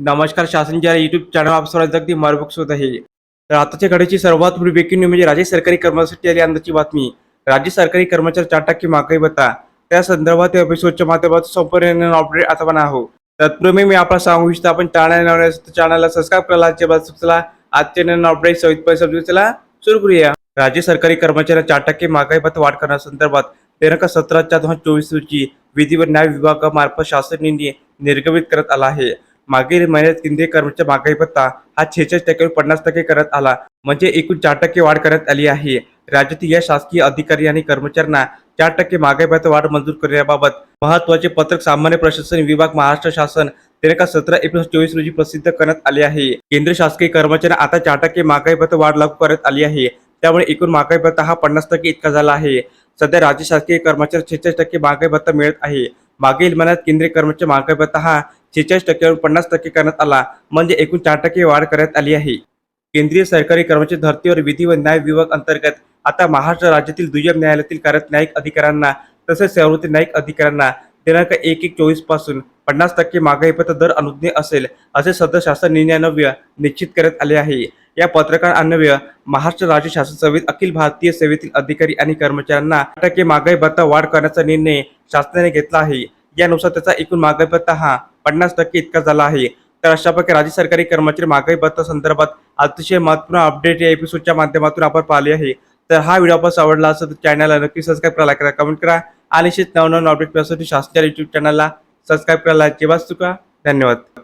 नमस्कार शासनच्या YouTube channel आप सर्वांचं अगदी मार्बुक होत आहे. तर आताच्या घडीची सर्वात मोठी ब्रेकिंग न्यूज म्हणजे राज्य सरकारी कर्मचाऱ्यांसाठी आली अंदाची बातमी. राज्य सरकारी कर्मचारी चार टक्के महागाई भत्ता त्या संदर्भात एपिसोडच्या माध्यमातून संपूर्ण अपडेट आता पण आहो तत्पूर्वी मी आपला सांगू इच्छितो आपण चॅनल चॅनलला सबस्क्राईब करायला आजच्या चला. आजचे नवीन अपडेट सवितपणे समजून चला. सुरू करूया. राज्य सरकारी कर्मचाऱ्यांना चार टक्के महागाई भत्ता वाढ करण्यासंदर्भात दिनांक सतरा चार दोन हजार चोवीस रोजी विधी व न्याय विभागामार्फत शासन निर्गमित करत आला आहे. मागील महिन्यात केंद्रीय कर्मचारी महागाई भत्ता हा छेचाळीस टक्के पन्नास टक्के करण्यात आला. म्हणजे एकूण चार टक्के वाढ करण्यात आली आहे. राज्यातील या शासकीय अधिकारी आणि कर्मचाऱ्यांना चार टक्के महागाई भत्ता वाढ मंजूर करण्याबाबत महत्त्वाचे पत्रक सामान्य प्रशासन विभाग महाराष्ट्र शासन दिनांक सतरा एप्रिल चोवीस रोजी प्रसिद्ध करण्यात आले आहे. केंद्र शासकीय कर्मचाऱ्यांना आता चार टक्के महागाई भत्ता वाढ लागू करण्यात आली आहे. त्यामुळे एकूण महागाई भत्ता हा पन्नास टक्के इतका झाला आहे. सध्या राज्य शासकीय कर्मचारी छेचाळीस टक्के महागाई भत्ता मिळत आहे. मागील महिन्यात केंद्रीय कर्मचारी महागाई भत्ता हा शेहेचाळीस टक्क्यावरून पन्नास टक्के करण्यात आला म्हणजे एकूण चार टक्के वाढ करण्यात आली आहे. केंद्रीय सरकारी कर्मचारी धर्तीवर विधी व न्याय विभाग अंतर्गत आता महाराष्ट्र राज्यातील दुय्यम न्यायालयातील कार्यरत न्यायिक अधिकाऱ्यांना तसेच सेवावृत्ती न्यायिक अधिकाऱ्यांना दिनांक एक एक चोवीसपासून? पन्नास टक्के महागाई भत्ता दर अनुज्ञ असेल असे सदर शासन निर्णयान्वये निश्चित करण्यात आले आहे. या पत्रकार अन्वय महाराष्ट्र राज्य शासन सेवेत अखिल भारतीय सेवेतील अधिकारी आणि कर्मचाऱ्यांना टक्के महागाई भत्ता वाढ करण्याचा निर्णय शासनाने घेतला आहे. यानुसार त्याचा एकूण महागाई भत्ता हा पन्नास टक्के इतका झाला आहे. तर अशा प्रकारे राज्य सरकारी कर्मचारी महागाई भत्ता संदर्भात अतिशय महत्त्वपूर्ण अपडेट या एपिसोडच्या माध्यमातून आपण पाहिले आहे. तर हा व्हिडिओ आपण आवडला असेल तर चॅनलला नक्की सबस्क्राईब करा करा कमेंट करा. आणि असेच नवनवीन अपडेट मिळण्यासाठी शासकीय युट्यूब चॅनलला सबस्क्राईब करायला अजिबात चुका धन्यवाद